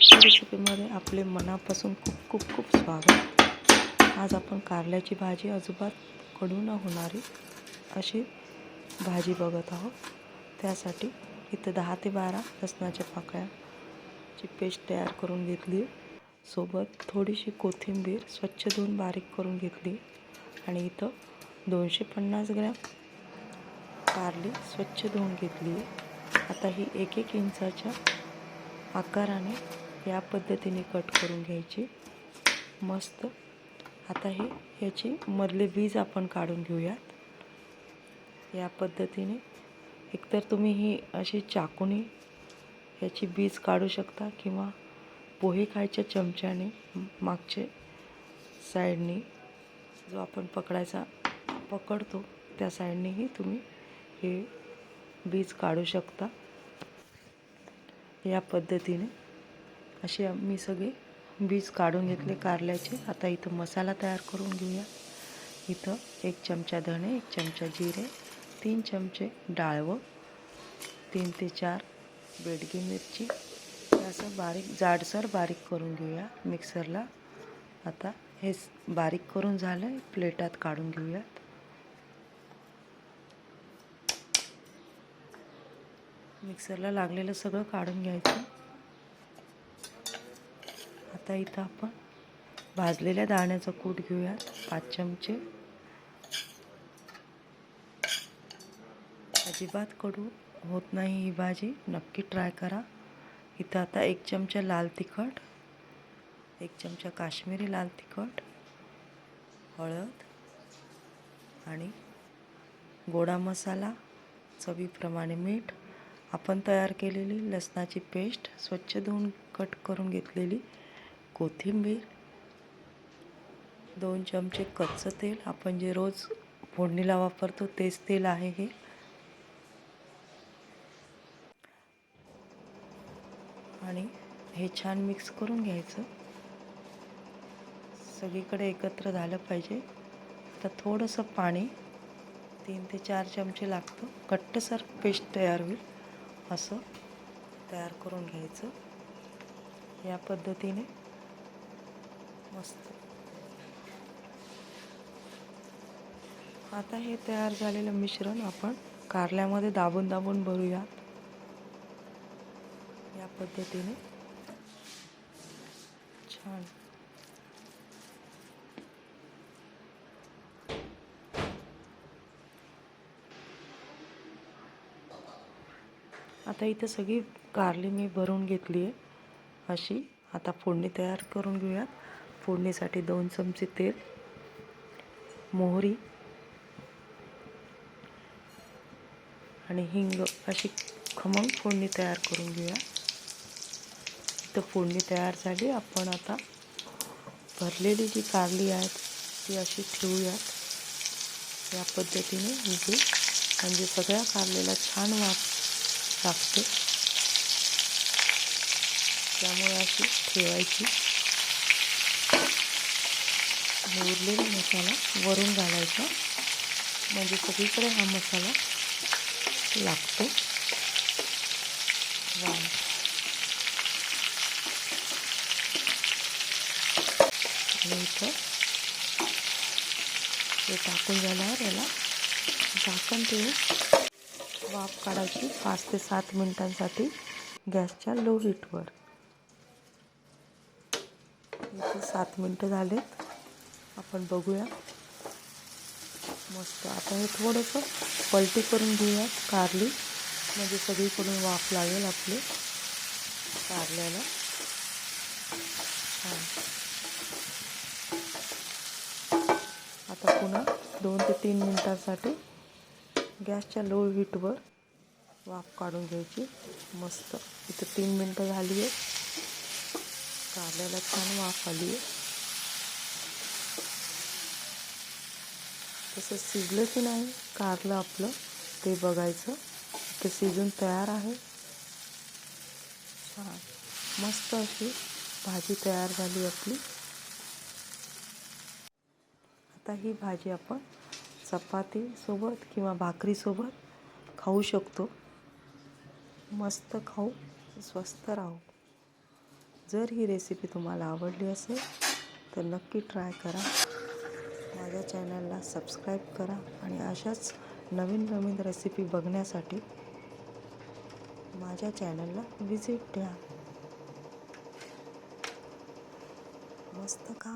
आजच्या रेसिपीमध्ये आपले मनापासून खूप खूप खूप स्वागत. आज आपण कारल्याची भाजी अजिबात कडू न होणारी अशी भाजी बघत आहोत. त्यासाठी इथं दहा ते बारा लसणाच्या पाकळ्याची पेस्ट तयार करून घेतली सोबत थोडीशी कोथिंबीर स्वच्छ धुवून बारीक करून घेतली आणि इथं दोनशे पन्नास ग्रॅम कारली स्वच्छ धुवून घेतली आता ही एक एक इंचाच्या आकाराने या पद्धतीने कट करून घ्यायची. मस्त. आता हे याची मधले बीज आपण काढून घेऊयात. या पद्धतीने. एकतर तुम्ही ही अशी चाकूने याची बीज काढू शकता किंवा पोहे खायच्या चमच्याने मागचे साईडने जो आपण पकडायचा पकडतो त्या साईडनेही तुम्ही हे बीज काढू शकता. या पद्धतीने. असे मी सगळे बीज काढून घेतले कारल्याचे. आता इथं मसाला तयार करून घेऊया. इथं एक चमचा धणे एक चमचा जिरे तीन चमचे डाळवं तीन ते चार बेडगी मिरची. असं बारीक जाडसर बारीक करून घेऊया मिक्सरला. आता हे बारीक करून झालं प्लेटात काढून घेऊयात. मिक्सरला लागलेलं सगळं काढून घ्यायचं. आता इथं आपण भाजलेल्या दाण्याचं कूट घेऊयात पाच चमचे. अजिबात कडू होत नाही ही भाजी नक्की ट्राय करा. इथं आता एक चमचा लाल तिखट एक चमचा काश्मीरी लाल तिखट हळद आणि गोडा मसाला चवीप्रमाणे मीठ. आपण तयार केलेली लसणाची पेस्ट स्वच्छ धुवून कट करून घेतलेली. कोथिंबीर दोन चमचे कच्चं तेल. आपण जे रोज फोडणीला वापरतो तेच तेल आहे हे. आणि हे छान मिक्स करून घ्यायचं. सगळीकडे एकत्र झालं पाहिजे. आता थोडंसं पाणी तीन ते चार चमचे लागतं. घट्टसर पेस्ट तयार होईल. असं तयार करून घ्यायचं. या पद्धतीने मस्त. आता हे तयार झालेलं मिश्रण आपण कारल्यामध्ये दाबून दाबून भरूयात. या पद्धतीने. छान. आता इथं सगळी कारली मी भरून घेतली आहे अशी आता फोडणी तयार करून घेऊयात. फोडणीसाठी दोन चमचे तेल मोहरी आणि हिंग अशी खमंग फोडणी तयार करून घेऊया. इथं फोडणी तयार झाली. आपण आता भरलेली जी कारली आहेत ती अशी ठेवूयात. या पद्धतीने उभी. म्हणजे सगळ्या कारलेला छान वास लागते. त्यामुळे अशी ठेवायची. आणि उरलेला मसाला वरून घालायचा. म्हणजे सगळीकडे हा मसाला लागतो. वा आणि इथं हे टाकून झाल्यावर याला झाकण ठेवून वाफ काढायची पाच ते सात मिनिटांसाठी गॅसच्या लो हीटवर. इथे सात मिनटं झालेत. आपण बघूया. मस्त. आता हे थोडंसं पलटी करून घेऊयात कारली. म्हणजे सगळीकडून वाफ लागेल आपली कारल्याला. छान. आता पुन्हा दोन ते तीन मिनटांसाठी गॅसच्या लो हीटवर वाफ काढून घ्यायची. मस्त. इथं तीन मिनटं झाली आहे कारल्याला छान वाफ आली आहे. तसं शिजलं की नाही कारलं आपलं ते बघायचं. ते शिजून तयार आहे. छान. मस्त अशी भाजी तयार झाली आपली. आता ही भाजी आपण चपातीसोबत किंवा भाकरीसोबत खाऊ शकतो. मस्त खाऊ स्वस्त राहू. जर ही रेसिपी तुम्हाला आवडली असेल तर नक्की ट्राय करा. माझ्या चॅनलला सबस्क्राईब करा आणि अशाच नवीन नवीन रेसिपी बघण्यासाठी माझ्या चॅनलला व्हिजिट द्या. मस्त का